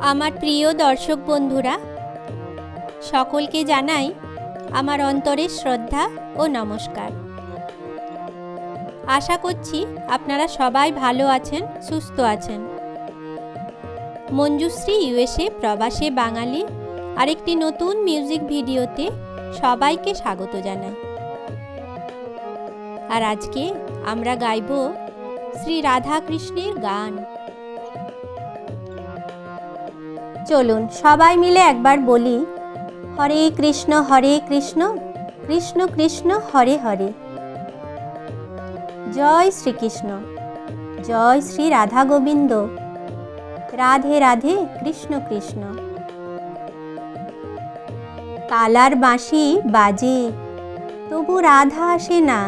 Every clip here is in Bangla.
আমার প্রিয় দর্শক বন্ধুরা, সকলকে জানাই আমার অন্তরের শ্রদ্ধা ও নমস্কার। আশা করছি আপনারা সবাই ভালো আছেন, সুস্থ আছেন। মঞ্জুশ্রী ইউএসএ প্রবাসে বাঙালি আরেকটি নতুন মিউজিক ভিডিওতে সবাইকে স্বাগত জানাই। আর আজকে আমরা গাইব শ্রী রাধাকৃষ্ণের গান। চলুন সবাই মিলে একবার বলি, হরে কৃষ্ণ হরে কৃষ্ণ কৃষ্ণ কৃষ্ণ, হরে হরে। জয় শ্রীকৃষ্ণ, জয় শ্রী রাধা গোবিন্দ, রাধে রাধে কৃষ্ণ কৃষ্ণ। কালার বাঁশি বাজে, তবু রাধা আসে না।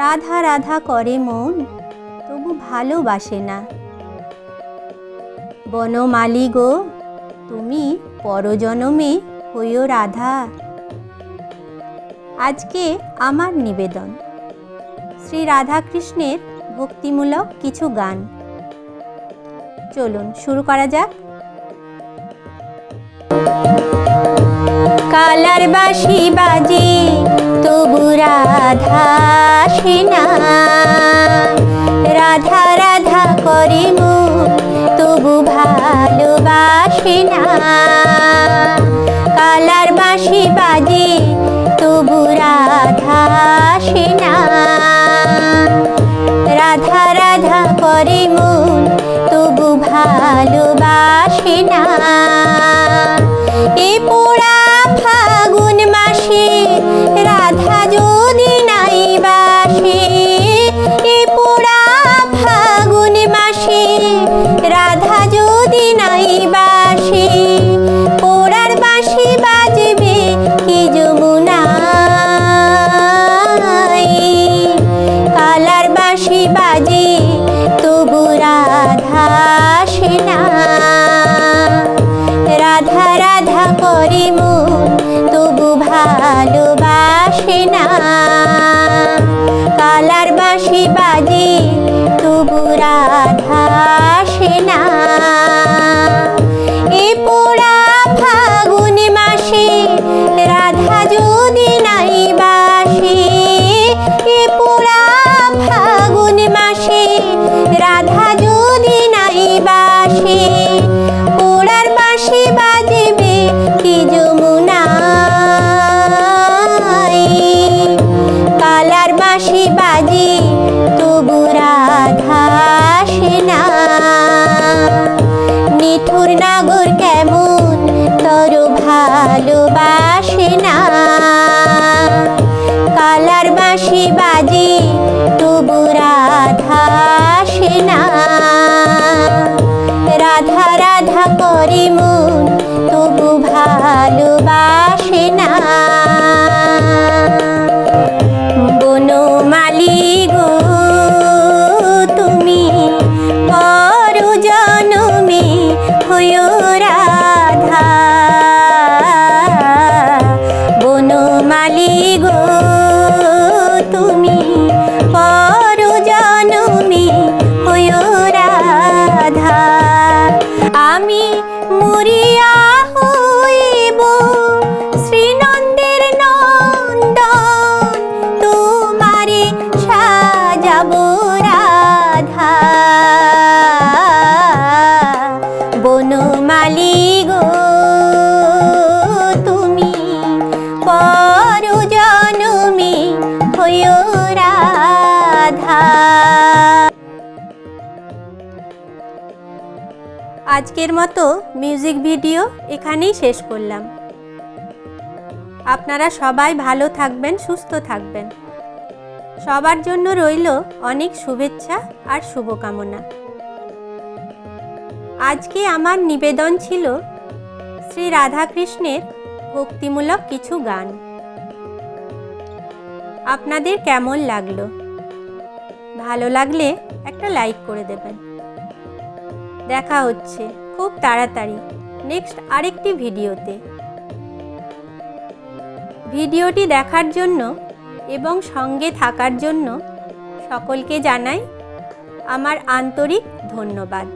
রাধা রাধা করে মন, তবু ভালোবাসে না। বনমালী গো তুমি পরজনমে হইও রাধা। আজকে আমার নিবেদন। শ্রী রাধাকৃষ্ণের ভক্তিমূলক কিছু গান। চলুন, শুরু করা যাক। কালার বাঁশি বাজে, তবু রাধা আসে না। রাধা রাধা করে ভালোবাসে না। কালার বাঁশি বাজে, তবু রাধা আসে না। রাধা রাধা করে মন, তবু ভালোবাসে না। এ তবু রাধা আসে না রাধা রাধা করে মন, তবু ভালোবাসে না। কালার বাসি বাজে তবু রাধা না বাঁশি বাজে, তবু রাধা আসে না। রাধা রাধা করে তবু ভালোবাসে না। বনমালী গো, তুমি পর জনমে, হইও রাধা। বনমালী গো তুমি পর জনমে হইও রাধা। আমি মরিয়া হইব শ্রীনন্দের নন্দন তোমারে সাজাব। আজকের মতো মিউজিক ভিডিও এখানেই শেষ করলাম। আপনারা সবাই ভালো থাকবেন, সুস্থ থাকবেন। সবার জন্য রইল অনেক শুভেচ্ছা আর শুভকামনা। আজকে আমার নিবেদন ছিল শ্রী রাধাকৃষ্ণের ভক্তিমূলক কিছু গান। আপনাদের কেমন লাগল? ভালো লাগলে একটা লাইক করে দেবেন। দেখা হচ্ছে খুব তাড়াতাড়ি নেক্সট আরেকটি ভিডিওতে। ভিডিওটি দেখার জন্য এবং সঙ্গে থাকার জন্য সকলকে জানাই আমার আন্তরিক ধন্যবাদ।